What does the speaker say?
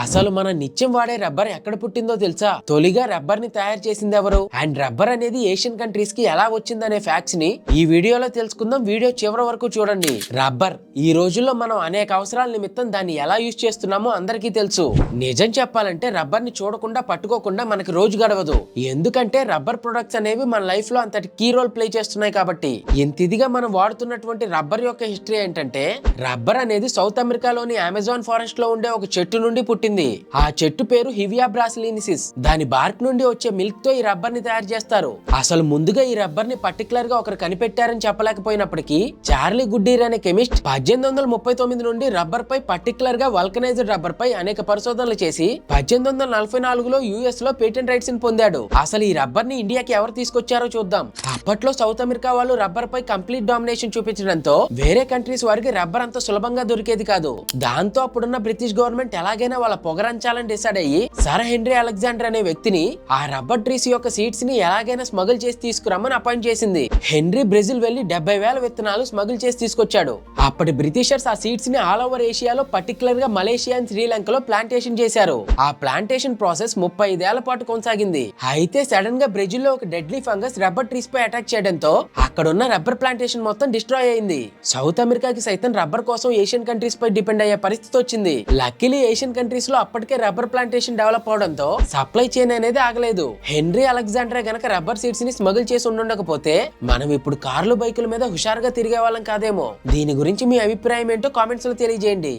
అసలు మన నిత్యం వాడే రబ్బర్ ఎక్కడ పుట్టిందో తెలుసా? తొలిగా రబ్బర్ని తయారు చేసింది ఎవరు? అండ్ రబ్బర్ అనేది ఏషియన్ కంట్రీస్కి ఎలా వచ్చిందనే ఫ్యాక్ట్స్ని ఈ వీడియోలో తెలుసుకుందాం. వీడియో చివరి వరకు చూడండి. రబ్బర్ ఈ రోజుల్లో మనం అనేక అవసరాల నిమిత్తం దాన్ని ఎలా యూజ్ చేస్తున్నామో అందరికీ తెలుసు. నిజం చెప్పాలంటే రబ్బర్ని చూడకుండా పట్టుకోకుండా మనకి రోజు గడవదు. ఎందుకంటే రబ్బర్ ప్రొడక్ట్స్ అనేవి మన లైఫ్లో అంతటి కీ రోల్ ప్లే చేస్తున్నాయి కాబట్టి. ఇంత ఇదిగా మనం వాడుతున్నటువంటి రబ్బర్ యొక్క హిస్టరీ ఏంటంటే రబ్బర్ అనేది సౌత్ అమెరికాలోని అమెజాన్ ఫారెస్ట్లో ఉండే ఒక చెట్టు నుండి పుట్టింది ఆ చెట్టు పేరు హివియా బ్రాసిలినిసిస్. దాని బార్క్ నుండి వచ్చే మిల్క్తో ఈ రబ్బర్ని తయారు చేస్తారు. అసలు ముందుగా ఈ రబ్బర్ని పర్టికులర్గా ఒకరు కనిపెట్టారని చెప్పలేకపోయినప్పటికీ చార్లీ గుడ్డీర్ అనే కెమిస్ట్ పద్దెనిమిది వందల ముప్పై తొమ్మిది నుండి రబ్బర్ పై పర్టికులర్గా వల్కనైజ్డ్ రబ్బర్ పై అనేక పరిశోధనలు చేసి పద్దెనిమిది వందల నలభై నాలుగులో యుఎస్లో పేటెంట్ రైట్స్ని పొందాడు. అసలు ఈ రబ్బర్ని ఇండియాకి ఎవరు తీసుకొచ్చారో చూద్దాం. అప్పట్లో సౌత్ అమెరికా వాళ్ళు రబ్బర్ పై కంప్లీట్ డామినేషన్ చూపించడంతో వేరే కంట్రీస్ వారికి రబ్బర్ అంత సులభంగా దొరికేది కాదు. దాంతో అప్పుడున్న బ్రిటిష్ గవర్నమెంట్ ఎలాగైనా వాళ్ళ పొగరంచాలని డిసైడ్ అయ్యి సర్ హెన్రీ అలెగ్జాండర్ అనే వ్యక్తిని ఆ రబ్బర్ ట్రీస్ యొక్క సీడ్స్ని ఎలాగైనా స్మగుల్ చేసి తీసుకురమ్మని అపాయింట్ చేసింది. హెన్రీ బ్రెజిల్ వెళ్ళి డెబ్బై వేల విత్తనాలు స్మగుల్ చేసి తీసుకొచ్చాడు. అప్పటి బ్రిటిషర్స్ ఆ సీడ్స్ని ఆల్ ఓవర్ ఏషియాలో పర్టికులర్గా మలేషియా అండ్ శ్రీలంకలో ప్లాంటేషన్ చేశారు. ఆ ప్లాంటేషన్ ప్రాసెస్ ముప్పై ఐదేళ్ళ పాటు కొనసాగింది. అయితే సడన్గా బ్రెజిల్లో ఒక డెడ్లీ ఫంగస్ రబ్బర్ ట్రీస్ పై అటాక్ చేయడంతో అక్కడున్న రబ్బర్ ప్లాంటేషన్ మొత్తం డిస్ట్రాయ్ అయింది. సౌత్ అమెరికాకి సైతం రబ్బర్ కోసం ఏషియన్ కంట్రీస్ పై డిపెండ్ అయ్యే పరిస్థితి వచ్చింది. లక్కీలీ ఏషియన్ కంట్రీస్ లో అప్పటికే రబ్బర్ ప్లాంటేషన్ డెవలప్ అవడంతో సప్లై చైన్ అనేది ఆగలేదు. హెన్రీ అలెగ్జాండర్ గనక రబ్బర్ సీడ్స్ని స్మగుల్ చేసి ఉండకపోతే మనం ఇప్పుడు కార్లు బైకుల మీద హుషారుగా తిరిగే వాళ్ళం కాదేమో. దీని గురించి మీ అభిప్రాయం ఏంటో కామెంట్స్లో తెలియజేయండి.